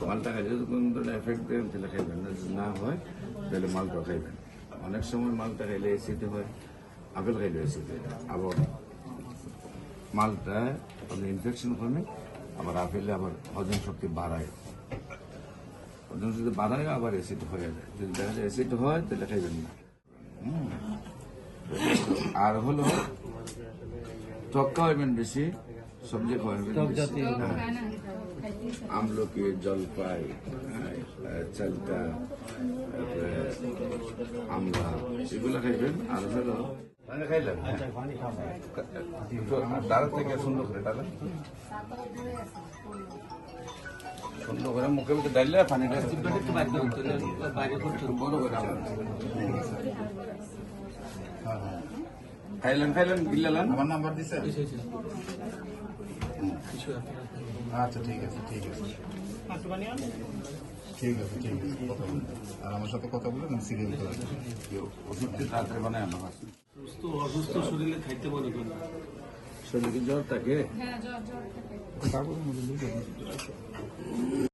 মালটা খাইলে কোনো ধরনের এফেক্ট দেন তাহলে খাইবেন না হয়, তাহলে মালটা খাইবেন। অনেক সময় মালটা খাইলে এসিতে হয়, আপেল খাইলে এসিতে আবার মালটা আপনার ইনফেকশন কমে, আবার আপেলে আবার হজম শক্তি বাড়ায়। হজম শক্তি বাড়ায়, আবার অ্যাসিড হয়ে যায়। যদি দেখা যায় অ্যাসিড হয়, তাহলে খাইবেন না। আর হলো টক খাওয়াবেন বেশি। সবজি বেশি হ্যাঁ। আমলকি জলপাই হ্যাঁ, চালটা আমলা এগুলো খাইবেন। আর হলো পানি খাইলেন? হ্যাঁ। একটু ডাল থেকে সুন্দর করে ডাল সুন্দর করে মুখে মুখে ডাইলে পানিটা বড় করে খাইলেন খাইলেন গিলালেন আমার নাম্বার দিছে। আচ্ছা ঠিক আছে ঠিক আছে। ঠিক আছে ঠিক আছে কথা বলুন। আর আমার সাথে কথা বলে আমি সিরিয়াল করে দেবো। ওষুধটি তাড়াতাড়ি বানায় আনা হয় সুস্থ অসুস্থ শরীরে খাইতে বলে করেন শরীরে জ্বর থাকে? হ্যাঁ জ্বর জ্বর থাকে।